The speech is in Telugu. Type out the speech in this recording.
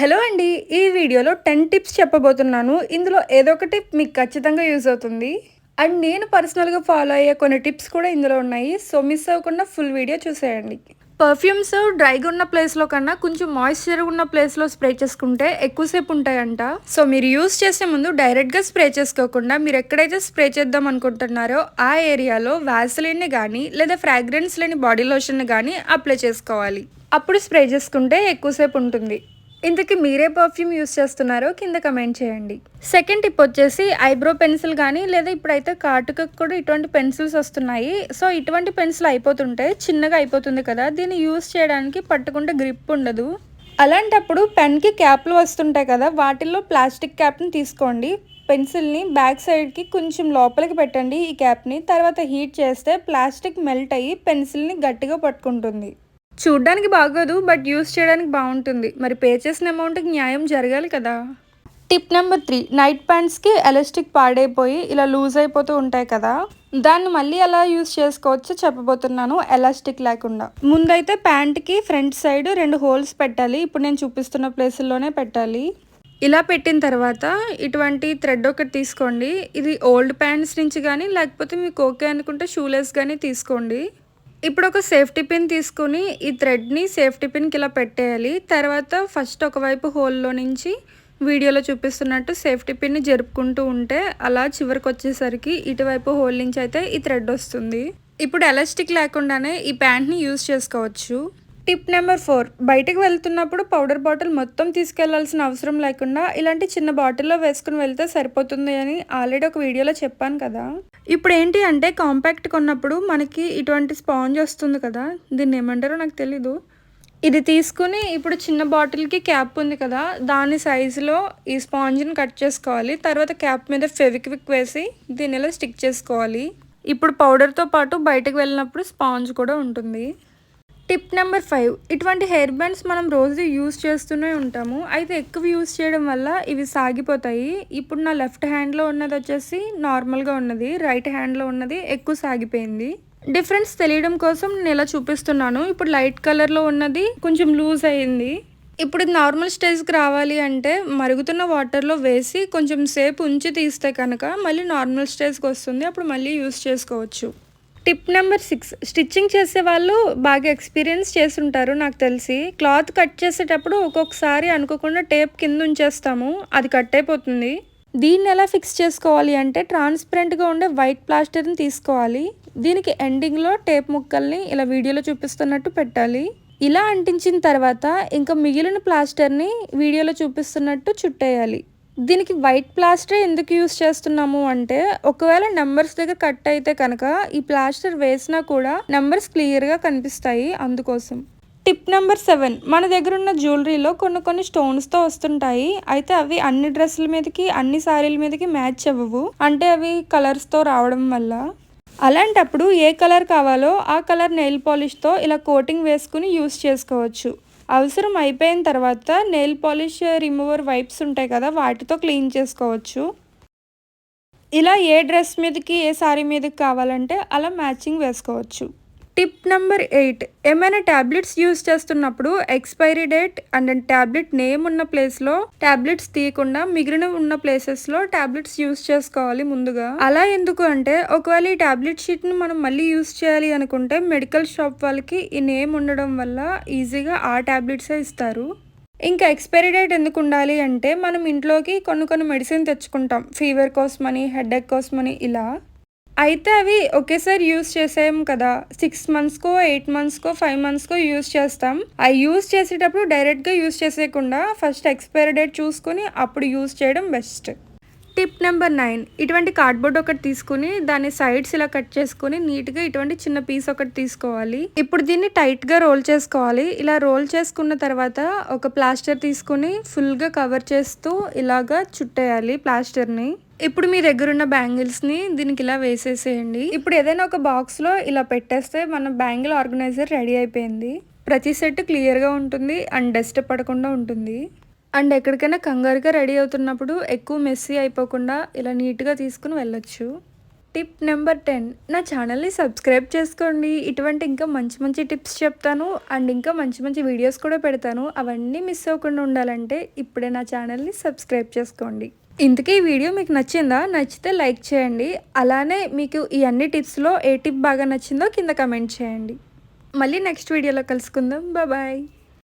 హలో అండి ఈ వీడియోలో టెన్ టిప్స్ చెప్పబోతున్నాను. ఇందులో ఏదో ఒక టిప్ మీకు ఖచ్చితంగా యూజ్ అవుతుంది. అండ్ నేను పర్సనల్గా ఫాలో అయ్యే కొన్ని టిప్స్ కూడా ఇందులో ఉన్నాయి. సో మిస్ అవ్వకుండా ఫుల్ వీడియో చూసేయండి. పర్ఫ్యూమ్స్ డ్రైగా ఉన్న ప్లేస్లో కన్నా కొంచెం మాయిశ్చర్ ఉన్న ప్లేస్లో స్ప్రే చేసుకుంటే ఎక్కువసేపు ఉంటాయంట. సో మీరు యూస్ చేసే ముందు డైరెక్ట్గా స్ప్రే చేసుకోకుండా మీరు ఎక్కడైతే స్ప్రే చేద్దాం అనుకుంటున్నారో ఆ ఏరియాలో వ్యాసలిన్ని కానీ లేదా ఫ్రాగ్రెన్స్ లేని బాడీ లోషన్ కానీ అప్లై చేసుకోవాలి. అప్పుడు స్ప్రే చేసుకుంటే ఎక్కువసేపు ఉంటుంది. ఇంతకీ మీరే పర్ఫ్యూమ్ యూస్ చేస్తున్నారో కింద కమెంట్ చేయండి. సెకండ్ టిప్ వచ్చేసి ఐబ్రో పెన్సిల్ కానీ లేదా ఇప్పుడైతే కాటుకకు కూడా ఇటువంటి పెన్సిల్స్ వస్తున్నాయి. సో ఇటువంటి పెన్సిల్ అయిపోతుంటే చిన్నగా అయిపోతుంది కదా దీన్ని యూస్ చేయడానికి పట్టుకుంటే గ్రిప్ ఉండదు. అలాంటప్పుడు పెన్కి క్యాప్లు వస్తుంటాయి కదా వాటిల్లో ప్లాస్టిక్ క్యాప్ని తీసుకోండి. పెన్సిల్ని బ్యాక్ సైడ్కి కొంచెం లోపలికి పెట్టండి ఈ క్యాప్ని తర్వాత హీట్ చేస్తే ప్లాస్టిక్ మెల్ట్ అయ్యి పెన్సిల్ని గట్టిగా పట్టుకుంటుంది. చూడ్డానికి బాగోదు బట్ యూస్ చేయడానికి బాగుంటుంది. మరి పే చేసిన అమౌంట్కి న్యాయం జరగాలి కదా? టిప్ నెంబర్ త్రీ నైట్ ప్యాంట్స్కి ఎలాస్టిక్ పాడైపోయి ఇలా లూజ్ అయిపోతూ ఉంటాయి కదా? దాన్ని మళ్ళీ ఎలా యూస్ చేసుకోవచ్చో చెప్పబోతున్నాను ఎలాస్టిక్ లేకుండా. ముందైతే ప్యాంట్కి ఫ్రంట్ సైడ్ రెండు హోల్స్ పెట్టాలి. ఇప్పుడు నేను చూపిస్తున్న ప్లేసుల్లోనే పెట్టాలి. ఇలా పెట్టిన తర్వాత ఇటువంటి థ్రెడ్ ఒకటి తీసుకోండి. ఇది ఓల్డ్ ప్యాంట్స్ నుంచి కానీ లేకపోతే మీకు ఓకే అనుకుంటే షూలెస్ కానీ తీసుకోండి. ఇప్పుడు ఒక సేఫ్టీ పిన్ తీసుకుని ఈ థ్రెడ్ని సేఫ్టీ పిన్కి ఇలా పెట్టేయాలి. తర్వాత ఫస్ట్ ఒకవైపు హోల్లో నుంచి వీడియోలో చూపిస్తున్నట్టు సేఫ్టీ పిన్ని జరుపుకుంటూ ఉంటే అలా చివరికి వచ్చేసరికి ఇటువైపు హోల్ నుంచి అయితే ఈ థ్రెడ్ వస్తుంది. ఇప్పుడు ఎలాస్టిక్ లేకుండానే ఈ ప్యాంట్ని యూజ్ చేసుకోవచ్చు. Tip number four. బయటకు వెళ్తున్నప్పుడు పౌడర్ బాటిల్ మొత్తం తీసుకెళ్ళాల్సిన అవసరం లేకుండా ఇలాంటి చిన్న బాటిల్లో వేసుకుని వెళ్తే సరిపోతుంది అని ఆల్రెడీ ఒక వీడియోలో చెప్పాను కదా. ఇప్పుడు ఏంటి అంటే కాంపాక్ట్ కొన్నప్పుడు మనకి ఇటువంటి స్పాంజ్ వస్తుంది కదా. దీన్ని ఏమంటారో నాకు తెలీదు. ఇది తీసుకుని ఇప్పుడు చిన్న బాటిల్కి క్యాప్ ఉంది కదా. దాని సైజులో ఈ స్పాంజ్ని కట్ చేసుకోవాలి. తర్వాత క్యాప్ మీద ఫెవిక్విక్ వేసి దీనిలో స్టిక్ చేసుకోవాలి. ఇప్పుడు పౌడర్తో పాటు బయటకు వెళ్ళినప్పుడు స్పాంజ్ కూడా ఉంటుంది. టిప్ నెంబర్ ఫైవ్ ఇటువంటి హెయిర్ బ్యాండ్స్ మనం రోజు యూస్ చేస్తూనే ఉంటాము. అయితే ఎక్కువ యూస్ చేయడం వల్ల ఇవి సాగిపోతాయి. ఇప్పుడు నా లెఫ్ట్ హ్యాండ్లో ఉన్నది వచ్చేసి నార్మల్గా ఉన్నది రైట్ హ్యాండ్లో ఉన్నది ఎక్కువ సాగిపోయింది. డిఫరెన్స్ తెలియడం కోసం నేను ఇలా చూపిస్తున్నాను. ఇప్పుడు లైట్ కలర్లో ఉన్నది కొంచెం లూజ్ అయింది. ఇప్పుడు నార్మల్ స్టేజ్కి రావాలి అంటే మరుగుతున్న వాటర్లో వేసి కొంచెం సేపు ఉంచి తీస్తే కనుక మళ్ళీ నార్మల్ స్టేజ్కి వస్తుంది. అప్పుడు మళ్ళీ యూస్ చేసుకోవచ్చు. Tip number six. స్టిచ్చింగ్ చేసే వాళ్ళు బాగా ఎక్స్పీరియన్స్ చేస్తుంటారు నాకు తెలిసి. క్లాత్ కట్ చేసేటప్పుడు ఒక్కొక్కసారి అనుకోకుండా టేప్ కింద ఉంచేస్తాము అది కట్ అయిపోతుంది. దీన్ని ఎలా ఫిక్స్ చేసుకోవాలి అంటే ట్రాన్స్పరెంట్గా ఉండే వైట్ ప్లాస్టర్ని తీసుకోవాలి. దీనికి ఎండింగ్లో టేప్ ముక్కల్ని ఇలా వీడియోలో చూపిస్తున్నట్టు పెట్టాలి. ఇలా అంటించిన తర్వాత ఇంకా మిగిలిన ప్లాస్టర్ని వీడియోలో చూపిస్తున్నట్టు చుట్టేయాలి. దీనికి వైట్ ప్లాస్టర్ ఎందుకు యూస్ చేస్తున్నాము అంటే ఒకవేళ నెంబర్స్ దగ్గర కట్ అయితే కనుక ఈ ప్లాస్టర్ వేసినా కూడా నెంబర్స్ క్లియర్గా కనిపిస్తాయి అందుకోసం. టిప్ నెంబర్ సెవెన్ మన దగ్గర ఉన్న జ్యువెలరీలో కొన్ని కొన్ని స్టోన్స్తో వస్తుంటాయి. అయితే అవి అన్ని డ్రెస్సుల మీదకి అన్ని శారీల మీదకి మ్యాచ్ అవ్వవు. అంటే అవి కలర్స్తో రావడం వల్ల. అలాంటప్పుడు ఏ కలర్ కావాలో ఆ కలర్ నెయిల్ పాలిష్తో ఇలా కోటింగ్ వేసుకుని యూస్ చేసుకోవచ్చు. అవసరం అయిపోయిన తర్వాత నెయిల్ పాలిష్ రిమూవర్ వైప్స్ ఉంటాయి కదా వాటితో క్లీన్ చేసుకోవచ్చు. ఇలా ఏ డ్రెస్ మీదకి ఏ శారీ మీదకి కావాలంటే అలా మ్యాచింగ్ వేసుకోవచ్చు. Tip number eight. ఏమైనా ట్యాబ్లెట్స్ యూజ్ చేస్తున్నప్పుడు expiry date and tablet name ఉన్న ప్లేస్లో ట్యాబ్లెట్స్ తీయకుండా మిగిలిన ఉన్న ప్లేసెస్లో ట్యాబ్లెట్స్ యూజ్ చేసుకోవాలి ముందుగా. అలా ఎందుకు అంటే ఒకవేళ ఈ ట్యాబ్లెట్ షీట్ని మనం మళ్ళీ యూజ్ చేయాలి అనుకుంటే మెడికల్ షాప్ వాళ్ళకి ఈ నేమ్ ఉండడం వల్ల ఈజీగా ఆ ట్యాబ్లెట్సే ఇస్తారు. ఇంకా ఎక్స్పైరీ డేట్ ఎందుకు ఉండాలి అంటే మనం ఇంట్లోకి కొన్ని కొన్ని మెడిసిన్ తెచ్చుకుంటాం. ఫీవర్ కోసమని హెడ్ఎక్ కోసమని ఇలా. అయితే అవి ఒకేసారి యూస్ చేసాం కదా. సిక్స్ మంత్స్కో ఎయిట్ మంత్స్కో ఫైవ్ మంత్స్కో యూస్ చేస్తాం. అవి యూస్ చేసేటప్పుడు డైరెక్ట్గా యూస్ చేసేయకుండా ఫస్ట్ ఎక్స్పైరీ డేట్ చూసుకొని అప్పుడు యూస్ చేయడం బెస్ట్. Tip number nine. ఇటువంటి కార్డ్బోర్డ్ ఒకటి తీసుకుని దాని సైడ్స్ ఇలా కట్ చేసుకుని నీట్గా ఇటువంటి చిన్న పీస్ ఒకటి తీసుకోవాలి. ఇప్పుడు దీన్ని టైట్గా రోల్ చేసుకోవాలి. ఇలా రోల్ చేసుకున్న తర్వాత ఒక ప్లాస్టర్ తీసుకుని ఫుల్గా కవర్ చేస్తూ ఇలాగా చుట్టేయాలి ప్లాస్టర్ని. ఇప్పుడు మీ దగ్గర ఉన్న బ్యాంగిల్స్ని దీనికి ఇలా వేసేసేయండి. ఇప్పుడు ఏదైనా ఒక బాక్స్లో ఇలా పెట్టేస్తే మన బ్యాంగిల్ ఆర్గనైజర్ రెడీ అయిపోయింది. ప్రతి సెట్ క్లియర్గా ఉంటుంది అండ్ డస్ట్ పడకుండా ఉంటుంది. అండ్ ఎక్కడికైనా కంగారుగా రెడీ అవుతున్నప్పుడు ఎక్కువ మెస్సీ అయిపోకుండా ఇలా నీట్గా తీసుకుని వెళ్ళొచ్చు. టిప్ నెంబర్ టెన్ నా ఛానల్ని సబ్స్క్రైబ్ చేసుకోండి. ఇటువంటి ఇంకా మంచి మంచి టిప్స్ చెప్తాను. అండ్ ఇంకా మంచి మంచి వీడియోస్ కూడా పెడతాను. అవన్నీ మిస్ అవ్వకుండా ఉండాలంటే ఇప్పుడే నా ఛానల్ని సబ్స్క్రైబ్ చేసుకోండి. ఇంతకీ ఈ వీడియో మీకు నచ్చిందా? నచ్చితే లైక్ చేయండి. అలానే మీకు ఈ అన్ని టిప్స్లో ఏ టిప్ బాగా నచ్చిందో కింద కమెంట్ చేయండి. మళ్ళీ నెక్స్ట్ వీడియోలో కలుసుకుందాం. బాయ్